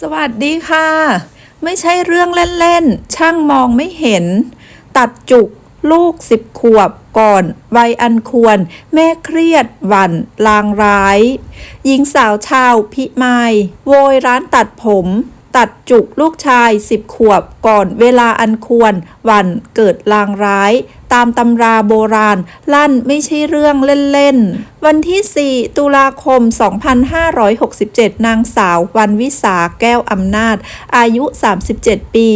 สวัสดีค่ะ ไม่ใช่เรื่องเล่นๆ ช่างมองไม่เห็น ตัดจุกลูกสิบขวบก่อนวัยอันควร แม่เครียด หวั่นลางร้าย หญิงสาวชาวพิมายโวยร้านตัดผม ตัดจุกลูกชายสิบขวบก่อนเวลาอันควรหวันเกิดลางร้าย ตามตำราโบราณ ลั่นไม่ใช่เรื่องเล่นๆ วันที่ 4 ตุลาคม 2567 นางสาววันวิสาแก้วอำนาจ อายุ 37 ปี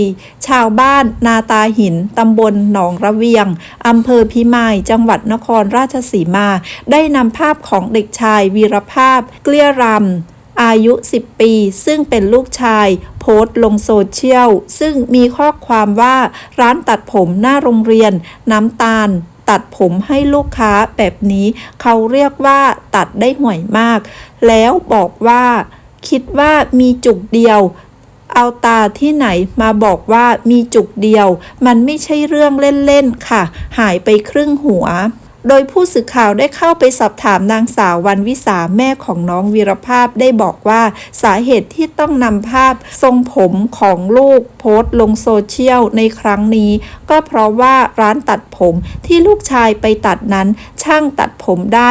ชาวบ้านนาตาหิน ตำบลหนองระเวียง อำเภอพิมาย จังหวัดนครราชสีมา ได้นำภาพของเด็กชายวีรภาพ เกลี้ยรำ อายุ 10 ปี ซึ่งเป็นลูกชาย โพสต์ลงโซเชียล ซึ่งมีข้อความว่าร้านตัดผมหน้าโรงเรียน น้ำตาล ตัดผมให้ลูกค้าแบบนี้ เขาเรียกว่าตัดได้ห่วยมาก แล้วบอกว่า คิดว่ามีจุกเดียวเอาตาที่ไหนมาบอกว่ามีจุกเดียว มันไม่ใช่เรื่องเล่น ๆ ค่ะ หายไปครึ่งหัว โดยผู้สื่อข่าวได้เข้าไปสอบถามนางสาววันวิสาแม่ของน้องวีรภาพได้บอกว่าสาเหตุที่ต้องนำภาพทรงผมของลูกโพสต์ลงโซเชียลในครั้งนี้ ก็เพราะว่าร้านตัดผมที่ลูกชายไปตัดนั้นช่างตัดผมได้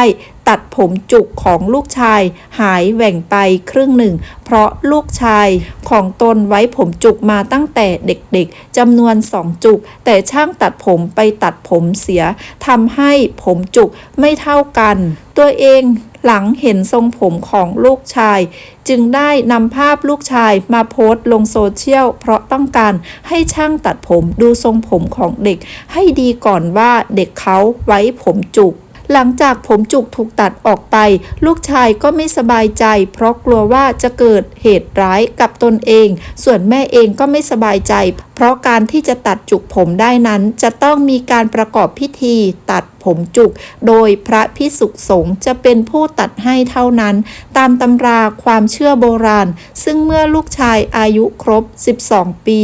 ตัดผมจุกของลูกชาย หายแหว่งไปครึ่งหนึ่ง เพราะลูกชายของตนไว้ผมจุกมาตั้งแต่เด็กๆจำนวนสองจุก แต่ช่างตัดผมไปตัดผมเสียทำให้ผมจุกไม่เท่ากัน ตัวเองหลังเห็นทรงผมของลูกชาย จึงได้นำภาพลูกชายมาโพสต์ลงโซเชียล เพราะต้องการให้ช่างตัดผมดูทรงผมของเด็ก ให้ดีก่อนว่าเด็กเขาไว้ผมจุก หลังจากผมจุกถูกตัดออกไป ลูกชายก็ไม่สบายใจ เพราะกลัวว่าจะเกิดเหตุร้ายกับตนเอง ส่วนแม่เองก็ไม่สบายใจ เพราะการที่จะตัดจุกผมได้นั้นจะต้องมีการประกอบพิธีตัดผมจุก โดยพระพิสุสงฆ์จะเป็นผู้ตัดให้เท่านั้น ตามตำราความเชื่อโบราณ ซึ่งเมื่อลูกชายอายุครบ 12 ปี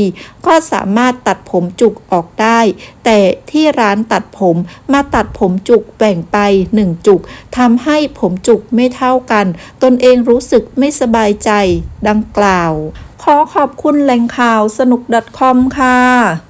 ก็สามารถตัดผมจุกออกได้ แต่ที่ร้านตัดผมมาตัดผมจุกแบ่งไป 1 จุกทำให้ผมจุกไม่เท่ากัน ตนเองรู้สึกไม่สบายใจดังกล่าวขอขอบคุณแหล่งข่าวสนุก .com ค่ะ